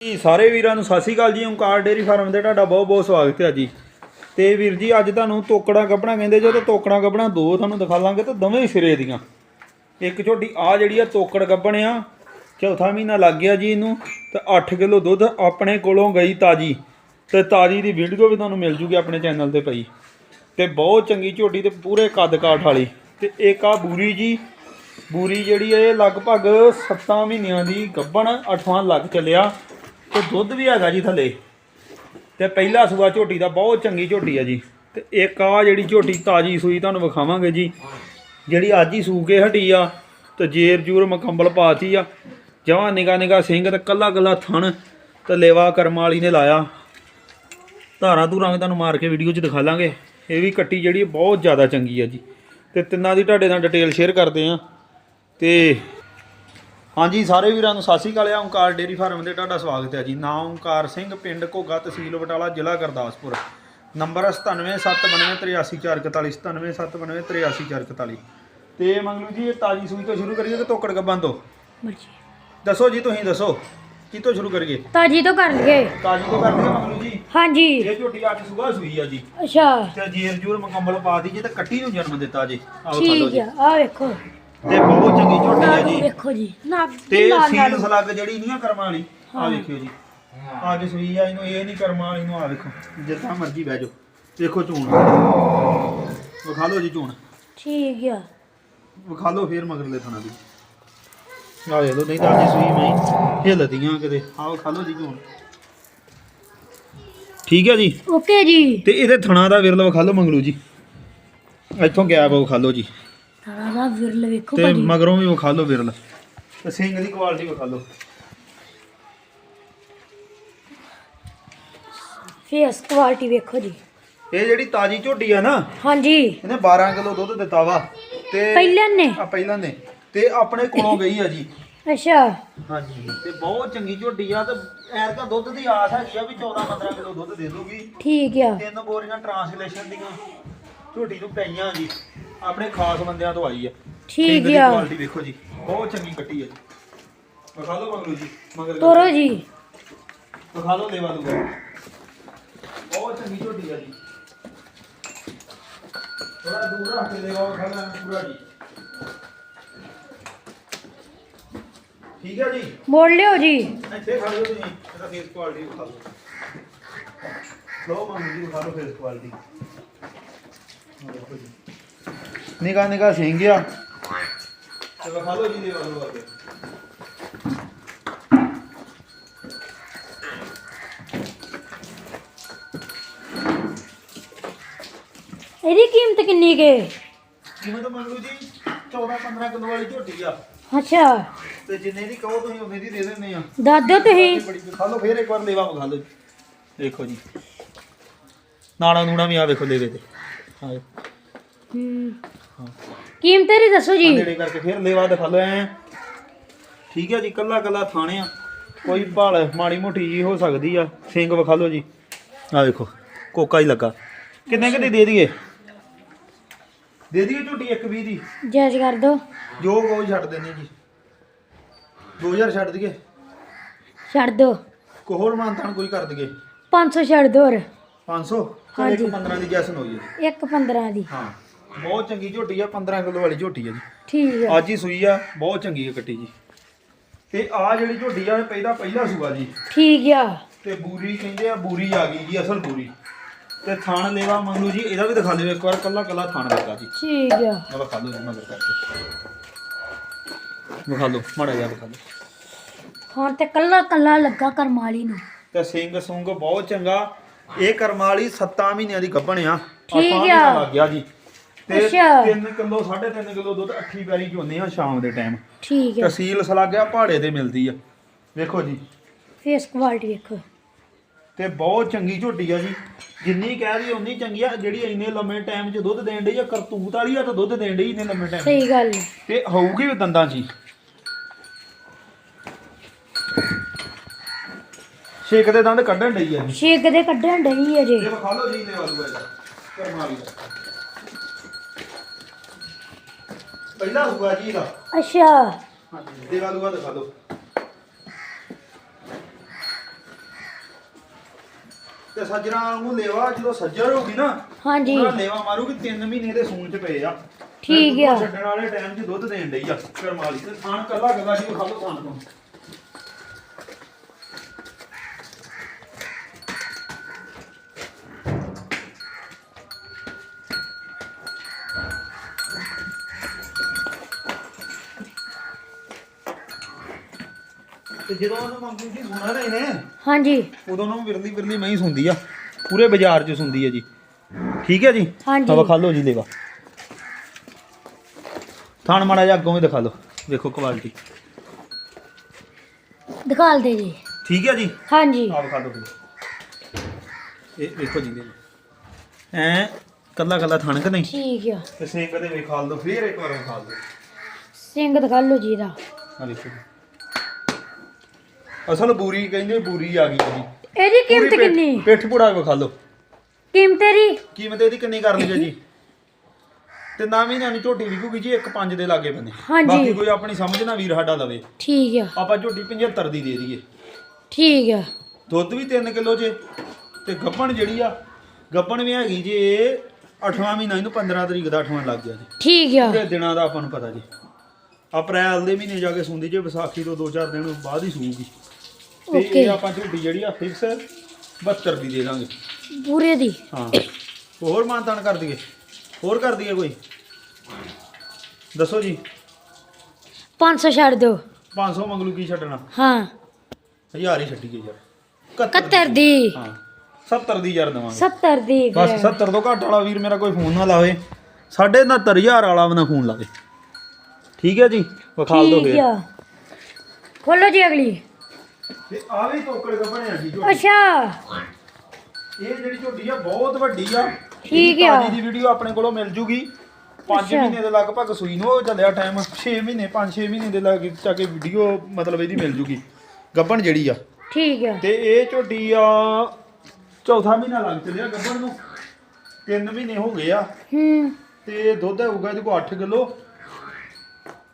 ਜੀ, ਸਾਰੇ ਵੀਰਾਂ ਨੂੰ ਸਤਿ ਸ਼੍ਰੀ ਅਕਾਲ ਜੀ ਓਂਕਾਰ ਡੇਰੀ ਫਾਰਮ ਦੇ ਤੁਹਾਡਾ ਬਹੁਤ ਬਹੁਤ ਸਵਾਗਤ ਹੈ ਜੀ। ਤੇ ਵੀਰ ਜੀ, ਅੱਜ ਤੁਹਾਨੂੰ ਤੋਕੜਾ ਗੱਬਣਾ ਕਹਿੰਦੇ ਜੋ ਤੇ ਤੋਕੜਾ ਗੱਬਣਾ ਦੋ ਤੁਹਾਨੂੰ ਦਿਖਾ ਲਾਂਗੇ ਤਾਂ ਦੋਵੇਂ ਸਿਰੇ ਦੀਆਂ। ਇੱਕ ਝੋਟੀ ਆ ਜਿਹੜੀ ਆ ਤੋਕੜ ਗੱਬਣ ਆ, ਚੌਥਾ ਮਹੀਨਾ ਲੱਗ ਗਿਆ ਜੀ ਇਹਨੂੰ, ਤੇ 8 ਕਿਲੋ ਦੁੱਧ ਆਪਣੇ ਕੋਲੋਂ ਗਈ ਤਾਜੀ। ਤੇ ਤਾਜੀ ਦੀ ਵੀਡੀਓ ਵੀ ਤੁਹਾਨੂੰ ਮਿਲ ਜੂਗੀ ਆਪਣੇ ਚੈਨਲ ਤੇ ਪਈ ਤੇ ਬਹੁਤ ਚੰਗੀ ਝੋਟੀ ਤੇ ਪੂਰੇ ਕੱਦ ਕਾਠ ਵਾਲੀ। ਤੇ ਇੱਕ ਆ ਬੂਰੀ ਜੀ, ਬੂਰੀ ਜਿਹੜੀ ਹੈ ਇਹ ਲਗਭਗ 7 ਮਹੀਨਿਆਂ ਦੀ ਗੱਭਣ 8ਵਾਂ ਲੱਗ ਚੱਲਿਆ। ਤੇ ਦੁੱਧ ਵੀ ਹੈਗਾ ਜੀ ਥੱਲੇ। ਤੇ ਪਹਿਲਾ ਸੂਆ ਝੋਟੀ ਦਾ ਬਹੁਤ ਚੰਗੀ ਝੋਟੀ ਆ ਜੀ। ਤੇ ਇੱਕ ਆ ਜਿਹੜੀ ਝੋਟੀ ਤਾਜੀ ਸੂਈ ਤੁਹਾਨੂੰ ਵਿਖਾਵਾਂਗੇ ਜੀ। ਜਿਹੜੀ ਅੱਜ ਹੀ ਸੂ ਕੇ ਹਟੀ ਆ ਤੇ ਜੇਰ ਜੂਰ ਮਕੰਬਲ ਪਾਤੀ ਆ। ਜਵਾਂ ਨਿਗਾ ਨਿਗਾ ਸਿੰਘ ਤੇ ਕੱਲਾ ਕੱਲਾ ਥਣ ਤੇ ਲੇਵਾ ਕਰਮ ਵਾਲੀ ਨੇ ਲਾਇਆ। ਧਾਰਾਂ ਧੂਰਾਂ ਵੀ ਤੁਹਾਨੂੰ ਮਾਰ ਕੇ ਵੀਡੀਓ 'ਚ ਦਿਖਾ ਲਾਂਗੇ। ਇਹ ਵੀ ਕੱਟੀ ਜਿਹੜੀ ਬਹੁਤ ਜ਼ਿਆਦਾ ਚੰਗੀ ਆ ਜੀ। ਤੇ ਤਿੰਨਾਂ ਦੀ ਤੁਹਾਡੇ ਨਾਲ ਡਿਟੇਲ ਸ਼ੇਅਰ ਕਰਦੇ ਆ। ਤੇ ਹਾਂਜੀ ਸਾਰੇ ਵੀਰਾਂ ਨੂੰ ਸਤਿ ਸ਼੍ਰੀ ਅਕਾਲ ਆ ਓਂਕਾਰ ਡੇਰੀ ਫਾਰਮ ਦੇ ਤੁਹਾਡਾ ਸਵਾਗਤ ਹੈ ਜੀ। ਨਾਮ ਓਂਕਾਰ ਸਿੰਘ ਪਿੰਡ ਘੋਗਾ ਤਹਿਸੀਲ ਬਟਾਲਾ ਜ਼ਿਲ੍ਹਾ ਗੁਰਦਾਸਪੁਰ। ਨੰਬਰ 9779383441 9779383441 ਤੇ ਮੰਗਲੂ ਜੀ ਇਹ ਤਾਜੀ ਸੂਈ ਤੋਂ ਸ਼ੁਰੂ ਕਰੀਏ ਕਿ ਤੋਕੜ ਗੱਬਾਂ ਤੋਂ? ਦੱਸੋ ਜੀ ਤੁਸੀਂ ਦੱਸੋ। ਕੀ ਤੋਂ ਸ਼ੁਰੂ ਕਰੀਏ? ਤਾਜੀ ਤੋਂ ਕਰ ਲਈਏ। ਤਾਜੀ ਤੋਂ ਕਰਦੇ ਹਾਂ ਮੰਗਲੂ ਜੀ? ਹਾਂਜੀ। ਇਹ ਝੋਟੀ ਅੱਜ ਸੁਬਾਹ ਸੂਈ ਆ ਜੀ। ਅੱਛਾ। ਤੇ ਜੇਰ ਜੂਰ ਮੁਕੰਮਲ ਪਾ ਦੀ ਜੇ ਤੇ ਕੱਟੀ ਨੂੰ ਜਨਮ ਦਿੱਤਾ ਜੀ। ਆਓ ਠੀਕ ਜੀ ਆ ਆ ਵੇਖੋ। ਤੇ ਬਹੁਤ ਚੰਗੀ ਝੋਟੀ ਆ ਨਾੜੂ ਜੀ ਵੇਖੋ ਜੀ। ਨਾ ਤੇ ਸੀਲ। ਸਲੱਗ ਜਿਹੜੀ ਨਹੀਂ ਆ ਕਰਮਾਂ ਵਾਲੀ ਆ ਹਾਂ। ਵੇਖਿਓ ਜੀ। ਅੱਜ ਸੂਈ ਆ ਇਹਨੂੰ ਇਹ ਨਹੀਂ ਕਰਮਾਂ ਵਾਲੀ ਨੂੰ ਆ ਵੇਖੋ। ਜਿੱਦਾਂ ਮਰਜ਼ੀ ਬਹਿ ਜਾਓ। ਦੇਖੋ ਚੂਣ। ਵਿਖਾ ਲਓ ਜੀ ਚੂਣ। ਠੀਕ ਆ। ਵਿਖਾ ਲਓ ਫੇਰ ਮਗਰਲੇ ਥਣਾ ਦੀ। ਆ ਵੇਖ ਲਓ ਨਹੀਂ ਤਾਂ ਅੱਜ ਸੂਈ ਮੈਂ ਹਿੱਲਦੀਆਂ ਕਿਤੇ। ਆ ਵਿਖਾ ਲਓ ਜੀ ਚੂਣ। ਠੀਕ ਹੈ ਜੀ? ਓਕੇ ਜੀ। ਤੇ ਇਹਦੇ ਥਣਾ ਦਾ ਵਿਰਲ ਵਿਖਾ ਲਓ ਮੰਗਲੂ ਜੀ। ਇੱਥੋਂ ਗੈਪ ਵਿਖਾ ਲਓ ਜੀ। ਤਾਰਾ ਦਾ ਵਿਰਲ ਵੇਖੋ ਤੇ ਭਾਜੀ। ਮਗਰੋਂ ਵੀ ਵਿਖਾ ਲਓ ਵਿਰਲ। ਤੇ ਸਿੰਘ ਦੀ ਕੁਆਲਿਟੀ ਵਿਖਾ ਲਓ ਫੇਸ ਕੁਆਲਿਟੀ ਵੇਖੋ ਜੀ। ਇਹ ਜਿਹੜੀ ਤਾਜੀ ਝੋਟੀ ਆ ਨਾ ਹਾਂਜੀ। ਇਹਨੇ 12 ਕਿਲੋ ਦੁੱਧ ਦਿੱਤਾ ਵਾ। ਤੇ ਪਹਿਲਾਂ ਨੇ? ਆ ਪਹਿਲਾਂ ਨੇ। ਤੇ ਆਪਣੇ ਕੋਲੋਂ ਗਈ ਆ ਜੀ। ਅੱਛਾ। ਹਾਂਜੀ। ਤੇ ਬਹੁਤ ਚੰਗੀ ਝੋਟੀ ਆ ਤੇ ਐਰ ਦਾ ਦੁੱਧ ਦੀ ਆਸ ਹੈਗੀ ਆ ਵੀ 14 15 ਕਿਲੋ ਦੁੱਧ ਦੇ ਦੂਗੀ। ਠੀਕ ਆ। ਤਿੰਨ ਬੋਰੀਆਂ ਟਰਾਂਸਲੇਸ਼ਨ ਦੀਆਂ ਝੋਟੀ ਨੂੰ ਪਈਆਂ ਜੀ। ਆਪਣੇ ਖਾਸ ਬੰਦਿਆਂ ਤੋਂ ਆਈ ਆ। ਠੀਕ ਆ। ਕੁਆਲਿਟੀ ਵੇਖੋ ਜੀ ਬਹੁਤ ਚੰਗੀ ਕੱਟੀ ਆ ਜੀ। ਵਿਖਾ ਲਓ ਮਗਲੂ ਜੀ ਮਗਰ ਤੋਰੋ ਜੀ। ਵਿਖਾ ਲਓ ਦੇਵਾ ਦੂਗਾ। ਬਹੁਤ ਚੰਗੀ ਝੋਟੀ ਆ ਜੀ। ਥੋੜਾ ਦੂਰ ਰੱਖ ਕੇ ਦੇਵਾ ਵਿਖਾ ਲੈਣਾ ਪੂਰਾ ਜੀ। ਠੀਕ ਹੈ ਜੀ? ਮੋੜ ਲਿਓ ਜੀ। ਇੱਥੇ ਖੜੋ ਤੁਸੀਂ ਇਹਦਾ ਫੇਸ ਕੁਆਲਿਟੀ ਵਿਖਾ ਲਓ ਲੋ ਮੰਮੀ ਜੀ ਵਿਖਾ ਲਓ ਫੇਸ ਕੁਆਲਿਟੀ ਨਿਗਾ ਨਿਗਾ ਸਿੰਘ ਆ ਤੇ ਵਿਖਾ ਲਓ ਜੀ ਦੇਵਾ ਦੂਗਾ ਅੱਗੇ ਇਹਦੀ ਕੀਮਤ ਕਿੰਨੀ ਕੇ ਕੀਮਤ ਮੰਗੂ ਜੀ 14 15 ਕਿਲੋ ਵਾਲੀ ਝੋਟੀ ਆ ਅੱਛਾ ਤੇ ਜਿੰਨੇ ਦੀ ਕਹੋ ਤੁਸੀਂ ਉਨੇ ਦੀ ਦੇ ਦਿੰਦੇ ਆ ਦੱਸ ਦਿਓ ਤੁਸੀਂ ਬੜੀ ਵਿਖਾ ਲਓ ਫੇਰ ਇੱਕ ਵਾਰ ਲੇਵਾ ਵਿਖਾ ਲਓ ਦੇਖੋ ਜੀ ਨਾਣਾ ਨੂਣਾ ਵੀ ਆ ਵੇਖੋ ਲੇਵੇ ਤੇ ਹਾਂ ਕੀਮਤ ਇਹਦੀ ਦੱਸੋ ਜੀ। ਨੇੜੇ ਕਰਕੇ ਫੇਰ ਲੇਵਾ ਦਿਖਾ ਲਓ ਐ ਠੀਕ ਹੈ ਜੀ ਕੱਲਾ ਕੱਲਾ ਥਾਣੇ ਆ। ਕੋਈ ਭਾਲ ਮਾੜੀ ਮੋਟੀ ਜੀ ਹੋ ਸਕਦੀ ਆ। ਸਿੰਘ ਵਿਖਾ ਲਓ ਜੀ। ਆ ਵੇਖੋ ਕੋਕਾ ਹੀ ਲੱਗਾ। ਕਿੰਨੇ ਕਿਤੇ ਦੇ ਦਈਏ? ਦੇ ਦਈਏ ਝੋਟੀ ਇੱਕ ਵੀਹ ਦੀ। ਜੈਜ ਕਰ ਦਿਓ ਜੋ ਕੋਈ ਛੱਡ ਦਿੰਦੇ ਜੀ। 2000 ਛੱਡ ਦਈਏ। ਛੱਡ ਦਿਓ ਕੋ ਹੋਰ ਮਾਨਤਾਨ ਕੋਈ ਕਰ ਦਈਏ। 500 ਛੱਡ ਦਿਓ ਹੋਰ। 500 ਚਲ ਇੱਕ 15 ਦੀ ਜੈਸਨ ਹੋਈ ਹੈ ਇੱਕ 15 ਦੀ। ਹਾਂ। ਬਹੁਤ ਚੰਗੀ ਝੋਟੀ ਆ 15 ਕਿਲੋ ਵਾਲੀ ਝੋਟੀ ਆ ਜੀ। ਠੀਕ ਆ। ਅੱਜ ਹੀ ਸੂਈ ਆ ਬਹੁਤ ਚੰਗੀ ਆ ਕੱਟੀ ਜੀ। ਤੇ ਆ ਜਿਹੜੀ ਝੋਟੀ ਆ ਇਹ ਪਹਿਲਾ ਪਹਿਲਾ ਸੂਆ ਜੀ। ਠੀਕ ਆ। ਤੇ ਬੂਰੀ ਕਹਿੰਦੇ ਆ ਬੂਰੀ ਆ ਗਈ ਜੀ ਅਸਲ ਬੂਰੀ। ਤੇ ਥਾਣ ਲੇਵਾ ਮੰਗਲੂ ਜੀ ਇਹਦਾ ਵੀ ਦਿਖਾ ਲਿਓ ਇੱਕ ਵਾਰ ਕੱਲਾ ਕੱਲਾ ਥਾਣ ਲੱਗਾ ਜੀ। ਠੀਕ ਆ। ਮੈਂ ਵਿਖਾ ਲਓ ਜੀ ਮਗਰ ਕਰਕੇ। ਵਿਖਾ ਲਓ ਮਾੜਾ ਜਿਹਾ ਵਿਖਾ ਲਓ ਹੁਣ ਤੇ ਕੱਲਾ ਕੱਲਾ ਲੱਗਾ ਕਰਮਾਲੀ ਨੂੰ। ਤੇ ਸਿੰਘ ਸੁੰਗ ਬਹੁਤ ਚੰਗਾ। ਇਹ ਕਰਮ ਵਾਲੀ 7 ਮਹੀਨਿਆਂ ਦੀ ਗੱਭਣ ਆ। ਠੀਕ ਆ। ਲੱਗ ਗਿਆ ਜੀ। ਤੇ ਅੱਛਾ। 3 ਕਿਲੋ 3.5 ਕਿਲੋ ਦੁੱਧ ਅੱਠੀ ਪੈਰੀ ਚੋਂਦੇ ਆ ਸ਼ਾਮ ਦੇ ਟਾਈਮ ਠੀਕ ਆ ਤਹਿਸੀਲ ਸਲਾਗਿਆ ਪਹਾੜੇ ਤੇ ਮਿਲਦੀ ਆ। ਵੇਖੋ ਜੀ। ਫੇਸ ਕੁਆਲਿਟੀ ਵੇਖੋ। ਤੇ ਬਹੁਤ ਚੰਗੀ ਝੋਟੀ ਆ ਜੀ। ਜਿੰਨੀ ਕਹਿ ਰਹੀ ਉਨੀ ਚੰਗੀ ਆ। ਜਿਹੜੀ ਇੰਨੇ ਲੰਮੇ ਟਾਈਮ 'ਚ ਦੁੱਧ ਦੇਣ ਡਈ ਆ ਕਰਤੂਤ ਵਾਲੀ ਆ ਤਾਂ ਦੁੱਧ ਦੇਣ ਡਈ ਇੰਨੇ ਲੰਮੇ ਟਾਈਮ ਸਹੀ ਗੱਲ ਹੈ। ਤੇ ਹੋਊਗੀ ਵੀ ਦੰਦਾਂ 'ਚ ਹੀ। ਛੇਕ ਦੇ ਦੰਦ ਕੱਢਣ ਡਈ ਆ ਜੀ। ਛੇਕ ਦੇ ਕੱਢਣ ਡਈ ਅਜੇ ਇਹ ਵਿਖਾ ਲਓ ਜੀ ਨੇ ਵਾਲੂ ਇਹਦਾ। ਕਰਮਾ ਵੀ ਪਹਿਲਾ ਸੂਆ ਜੀ ਦਾ? ਅੱਛਾ। ਹਾਂਜੀ ਦੇਵਾ ਦੂਆ ਦਿਖਾ ਦਿਓ। ਤੇ ਸੱਜਣਾ ਨੂੰ ਲੇਵਾ ਜਦੋਂ ਸੱਜਰ ਹੋਗੀ ਨਾ ਹਾਂਜੀ। ਉਹਨਾਂ ਲੇਵਾ ਮਾਰੂਗੀ 3 ਮਹੀਨੇ ਦੇ ਸੂਣ ਚ ਪਏ ਆ। ਠੀਕ ਆ। ਛੱਡਣ ਵਾਲੇ ਟਾਈਮ 'ਚ ਦੁੱਧ ਦੇਣ ਡਈ ਆ ਕਰਮਾਲੀ ਤੇ ਥਾਣ ਕੱਲਾ ਗੱਲਾ ਜੀ ਖਾ ਲੋ ਤੋਂ? ਤੇ ਜਦੋਂ ਉਹਨੂੰ ਮੰਗੂ ਜੀ ਸੁਣਾ ਰਹੇ ਨੇ ਹਾਂਜੀ। ਉਦੋਂ ਨੂੰ ਵਿਰਲੀ ਵਿਰਲੀ ਮਹੀਂ ਸੁੰਦੀ ਆ। ਪੂਰੇ ਬਾਜ਼ਾਰ 'ਚ ਸੁੰਦੀ ਆ ਜੀ। ਠੀਕ ਹੈ ਜੀ? ਹਾਂਜੀ। ਹਵਾ ਖਾ ਲਓ ਜੀ ਲੇਵਾ। ਥਾਣ ਮਾੜਾ ਜਿਹਾ ਅੱਗੋਂ ਵੀ ਦਿਖਾ ਲਓ। ਦੇਖੋ ਕੁਆਲਿਟੀ ਦਿਖਾਲ ਦੇ ਜੀ। ਠੀਕ ਹੈ ਜੀ? ਹਾਂਜੀ। ਆਪ ਖਾ ਲਓ। ਇਹ ਵੇਖੋ ਜੀ ਐ ਕੱਲਾ ਕੱਲਾ ਥਣ ਕਿ ਨਹੀਂ? ਠੀਕ ਆ। ਤੇ ਸੇਕ ਕਦੇ ਵੇਖਾ ਲਓ ਫੇਰ ਇੱਕ ਵਾਰ ਖਾ ਲਓ। ਸਿੰਘ ਦਿਖਾ ਲਓ ਜੀ ਦਾ ਆ ਦੇਖੋ ਜੀ। ਅਸਲ ਬੂਰੀ ਕਹਿੰਦੇ ਬੂਰੀ ਆ ਗਈ ਜੀ। ਇਹਦੀ ਕੀਮਤ ਪੂਰੀ ਪਿੱਠ- ਕਿੰਨੀ? ਪਿੱਠ ਪੁੜਾ ਵਿਖਾ ਲਓ। ਕੀਮਤ ਇਹਦੀ? ਕੀਮਤ ਇਹਦੀ ਕਿੰਨੀ ਕਰ ਲਈ ਹੈ ਜੀ? ਤੇ ਨਾ ਮਹੀਨਿਆਂ ਦੀ ਝੋਟੀ ਵਿਕੂਗੀ ਜੀ ਇੱਕ ਪੰਜ ਦੇ ਲਾਗੇ ਬੰਨੇ ਹਾਂਜੀ। ਬਾਕੀ ਕੋਈ ਆਪਣੀ ਸਮਝ ਨਾ ਵੀਰ ਸਾਡਾ ਲਵੇ। ਠੀਕ ਆ। ਆਪਾਂ ਝੋਟੀ 75 ਦੀ ਦੇ ਦਈਏ। ਠੀਕ ਆ। ਦੁੱਧ ਵੀ 3 ਕਿਲੋ ਜੇ ਤੇ ਗੱਪਣ ਜਿਹੜੀ ਆ ਗੱਪਣ ਵੀ ਹੈਗੀ ਜੀ 8ਵਾਂ ਮਹੀਨਾ ਇਹਨੂੰ 15 ਤਰੀਕ ਦਾ 8ਵਾਂ ਲੱਗ ਗਿਆ ਜੀ। ਠੀਕ ਆ। ਤੇ ਦਿਨਾਂ ਦਾ ਆਪਾਂ ਨੂੰ ਪਤਾ ਜੀ। ਅਪ੍ਰੈਲ ਦੇ ਮਹੀਨੇ ਜਾ ਕੇ ਸੁੰਦੀ ਜੇ ਵਿਸਾਖੀ ਤੋਂ 2-4 ਦਿਨ ਬਾਅਦ ਹੀ ਸੂਗੀ ਤੇ ਓਕੇ ਇਹ ਆਪਾਂ ਝੋਟੀ ਜਿਹੜੀ ਆ ਫਿਕਸ 72 ਦੀ ਦੇ ਦਾਂਗੇ। ਪੂਰੇ ਦੀ? ਹਾਂ। ਹੋਰ ਮਾਨਤਾਨ ਕਰ ਦਈਏ। ਹੋਰ ਕਰ ਦਈਏ ਕੋਈ? ਦੱਸੋ ਜੀ। 500 ਛੱਡ ਦਿਓ। 500 ਮੰਗਲੂ ਕੀ ਛੱਡਣਾ? ਹਾਂ। ਹਜ਼ਾਰ ਹੀ ਛੱਡੀਏ ਯਾਰ। 71 ਦੀ। ਹਾਂ। 70 ਦੀ ਯਾਰ ਦਵਾਂਗੇ। 70 ਦੀ ਬਸ ਫਿਰ। 70 ਤੋਂ ਘੱਟ ਵਾਲਾ ਵੀਰ ਮੇਰਾ ਕੋਈ ਫੋਨ ਨਾ ਲਾਵੇ। 79500 ਵਾਲਾ ਵੀ ਨਾ ਫੋਨ ਲਾਵੇ। ਠੀਕ ਹੈ ਜੀ? ਵਿਖਾਲ ਦੋ ਠੀਕ ਫੇਰ। ਆ। ਖੋਲੋ ਜੀ ਅਗਲੀ। ਤੇ ਆ ਵੀ ਟੋਕੜ ਗੱਬਣੇ ਜੀ ਝੋਟੀ। ਅੱਛਾ। ਇਹ ਜਿਹੜੀ ਝੋਟੀ ਆ ਬਹੁਤ ਵੱਡੀ ਆ। ਠੀਕ ਆ। ਦੀ ਵੀਡੀਓ ਆਪਣੇ ਕੋਲੋਂ ਮਿਲ ਜੂਗੀ। 5 ਅੱਛਾ। ਮਹੀਨੇ ਦੇ ਲਗਭਗ ਸੂਈ ਨੂੰ ਉਹ ਚੱਲਿਆ ਟਾਈਮ 6 ਮਹੀਨੇ 5-6 ਮਹੀਨੇ ਦੇ ਲੱਗ ਚਾ ਕੇ ਵੀਡੀਓ ਮਤਲਬ ਇਹਦੀ ਮਿਲ ਜੂਗੀ। ਗੱਬਣ ਜਿਹੜੀ ਆ। ਠੀਕ ਆ। ਤੇ ਇਹ ਝੋਟੀ ਆ ਚੌਥਾ ਮਹੀਨਾ ਲੱਗ ਚੱਲਿਆ ਗੱਬਣ ਨੂੰ। 3 ਮਹੀਨੇ ਹੋ ਗਏ ਆ। ਹੂੰ। ਤੇ ਦੁੱਧ ਹੋਊਗਾ ਇਹਦੇ ਕੋਲ 8 ਕਿਲੋ।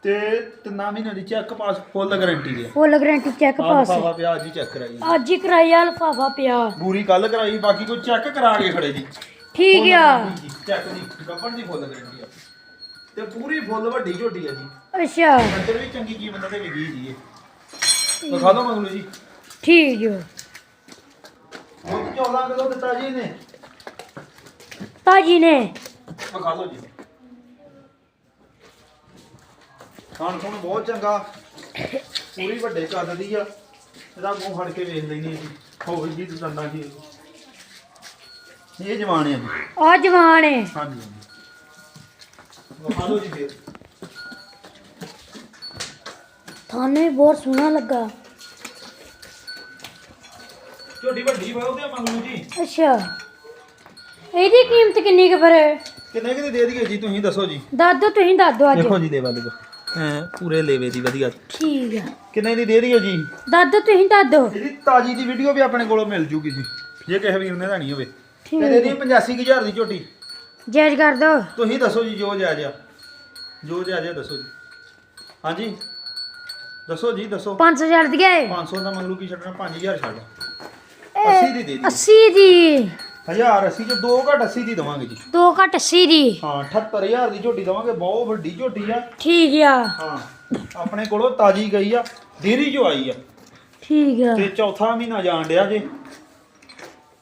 ਤੇ ਤਿੰਨਾਂ ਮਹੀਨਿਆਂ ਦੀ ਚੈੱਕ ਪਾਸ ਫੁੱਲ ਗਾਰੰਟੀ ਦੇ ਫੁੱਲ ਗਰੰਟੀ ਚੈੱਕ ਪਾਸ ਲਫਾਫਾ ਪਿਆ ਅੱਜ ਹੀ ਚੈੱਕ ਕਰਾਈ ਅੱਜ ਹੀ ਕਰਾਇਆ ਲਫਾਫਾ ਪਿਆ। ਬੂਰੀ ਕੱਲ ਕਰਾਈ ਬਾਕੀ ਕੋਈ ਚੈੱਕ ਕਰਾ ਕੇ ਖੜੇ ਜੀ। ਠੀਕ ਆ। ਚੈੱਕ ਦੀ ਗੱਬਣ ਦੀ ਫੁੱਲ ਗਾਰੰਟੀ ਆ। ਤੇ ਪੂਰੀ ਫੁੱਲ ਵੱਡੀ ਝੋਟੀ ਆ ਜੀ। ਅੱਛਾ। ਅੰਦਰ ਵੀ ਚੰਗੀ ਕੀਮਤ ਤੇ ਵਿਕੀ ਜੀ ਇਹ ਵਿਖਾ ਦੋ ਮੰਗਲੂ ਜੀ। ਠੀਕ ਆ। ਉਹ 14 ਕਿਲੋ ਦਿੱਤਾ ਜੀ ਇਹਨੇ। ਤਾਜੀ ਨੇ। ਵਿਖਾ ਲਓ ਜੀ। ਖਾਣ ਖੂਣ ਬਹੁਤ ਚੰਗਾ। ਪੂਰੀ ਵੱਡੇ ਕੱਦ ਦੀ ਆ। ਇਹਦਾ ਮੂੰਹ ਫੜ ਕੇ ਵੇਖ ਲੈਣੀ ਜੀ। ਹੋ ਜੀ ਦੰਦਾਂ ਜੀ ਇਹ ਜਵਾਨ ਆ ਜੀ। ਆ ਜਵਾਨ ਏ। ਹਾਂਜੀ ਹਾਂਜੀ। ਲਓ ਜੀ ਫੇਰ। ਤੁਹਾਨੂੰ ਵੀ ਬਹੁਤ ਸੋਹਣਾ ਲੱਗਾ। ਝੋਟੀ ਵੱਡੀ ਬਹੁਤ ਆ ਮੰਗਲੂ ਜੀ। ਅੱਛਾ। ਇਹਦੀ ਕੀਮਤ ਕਿੰਨੀ ਕੁ ਫਿਰ? ਕਿੰਨੇ ਕਿਤੇ ਦੇ ਦਈਏ ਜੀ? ਤੁਸੀਂ ਦੱਸੋ ਜੀ। ਦੱਸ ਦਿਓ ਤੁਸੀਂ ਦੱਸ ਦਿਓ ਅੱਜ। ਦੇਖੋ ਜੀ ਲੇਵਾ ਲੇਵਾ ਐ ਪੂਰੇ ਲੇਵੇ ਦੀ ਵਧੀਆ। ਠੀਕ ਆ। ਕਿੰਨੇ ਦੀ ਦੇ ਦਈਏ ਜੀ? ਦੱਸ ਦਿਓ ਤੁਸੀਂ ਦੱਸ ਦਿਓ ਇਹਦੀ ਤਾਜੀ ਦੀ ਵੀਡੀਓ ਵੀ ਆਪਣੇ ਕੋਲੋਂ ਮਿਲ ਜੂਗੀ ਜੀ। ਜੇ ਕਿਸੇ ਵੀਰ ਨੇ ਲੈਣੀ ਹੋਵੇ। ਤੇ ਇਹਦੀ 85000 ਦੀ ਝੋਟੀ। ਜੈਜ ਕਰ ਦਿਓ ਤੁਸੀਂ ਦੱਸੋ ਜੀ ਜੋ ਜਾਇਜ਼ ਆ। ਜੋ ਜਾਇਜ਼ ਆ ਦੱਸੋ ਜੀ। ਹਾਂਜੀ? ਦੱਸੋ ਜੀ ਦੱਸੋ। 5000 ਦੀ ਗਏ 500 ਦਾ ਮੰਗਲੂ ਕੀ ਛੱਡਣਾ? 5000 ਛੱਡ। 80 ਦੀ ਦੇ ਦੀ 80 ਦੀ। 1000 80 ਚ 2 ਘੱਟ 80 ਦੀ ਦਵਾਂਗੇ ਜੀ। 2 ਘੱਟ 80 ਦੀ? ਹਾਂ 78000 ਦੀ ਝੋਟੀ ਦਵਾਂਗੇ ਬਹੁਤ ਵੱਡੀ ਝੋਟੀ ਆ। ਠੀਕ ਆ। ਹਾਂ ਆਪਣੇ ਕੋਲੋਂ ਤਾਜੀ ਗਈ ਆ ਡੇਰੀ ਜੋ ਆਈ ਆ। ਠੀਕ ਆ। ਤੇ ਚੌਥਾ ਮਹੀਨਾ ਜਾਣ ਡਿਆ ਜੇ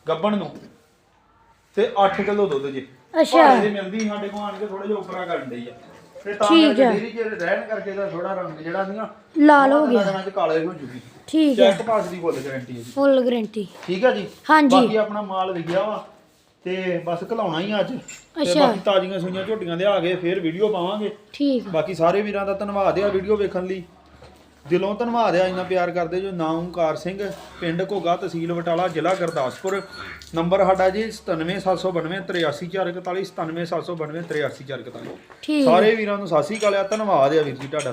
ਗੱਬਣ ਨੂੰ। ਤੇ 8 ਕਿਲੋ ਦੁੱਧ ਜੇ। ਅੱਛਾ। ਭਾੜੇ ਦੀ ਮਿਲਦੀ ਸਾਡੇ ਕੋਲ ਆਣ ਕੇ ਥੋੜਾ ਜਿਹਾ ਉਪਰਾ ਕਰਨ ਡਈ ਆ। ਤੇ ਤਾਂ ਠੀਕ ਕਰਕੇ ਆ। ਡੇਰੀ ਚ ਰਹਿਣ ਕਰਕੇ ਦਾ ਥੋੜਾ ਰੰਗ ਜਿਹੜਾ ਹੋ ਗਿਆ। ਦਿਨਾਂ ਚ ਕਾਲੇ ਹੋ ਜੂਗੀ। ਠੀਕ ਆ ਚੈੱਕ ਪਾਸ ਦੀ ਫੁੱਲ ਗਾਰੰਟੀ ਹੈ ਜੀ। ਫੁੱਲ ਗਰੰਟੀ ਠੀਕ ਆ ਜੀ? ਹਾਂਜੀ। ਬਾਕੀ ਆਪਣਾ ਮਾਲ ਵਿਕਿਆ ਵਾ ਤੇ ਬਸ ਘਲਾਉਣਾ ਹੀ ਆ ਅੱਜ। ਤੇ ਅੱਛਾ। ਬਾਕੀ ਤਾਜ਼ੀਆਂ ਸੂਈਆਂ ਝੋਟੀਆਂ ਲਿਆ ਕੇ ਫੇਰ ਵੀਡੀਓ ਪਾਵਾਂਗੇ। ਠੀਕ ਆ। ਬਾਕੀ ਸਾਰੇ ਵੀਰਾਂ ਦਾ ਧੰਨਵਾਦ ਆ ਵੀਡੀਓ ਵੇਖਣ ਲਈ। ਦਿਲੋਂ ਧੰਨਵਾਦ ਆ ਇੰਨਾ ਪਿਆਰ ਕਰਦੇ ਜੋ ਨਾਮ ਓਮਕਾਰ ਸਿੰਘ ਪਿੰਡ ਘੋਗਾ ਤਹਿਸੀਲ ਬਟਾਲਾ ਜ਼ਿਲ੍ਹਾ ਗੁਰਦਾਸਪੁਰ। ਨੰਬਰ ਸਾਡਾ ਜੀ 97792 83441 97792 83441 ਠੀਕ ਆ। ਸਾਰੇ ਵੀਰਾਂ ਨੂੰ ਸਤਿ ਸ੍ਰੀ ਅਕਾਲ ਆ ਧੰਨਵਾਦ ਆ ਵੀਰ ਜੀ ਤੁਹਾਡਾ।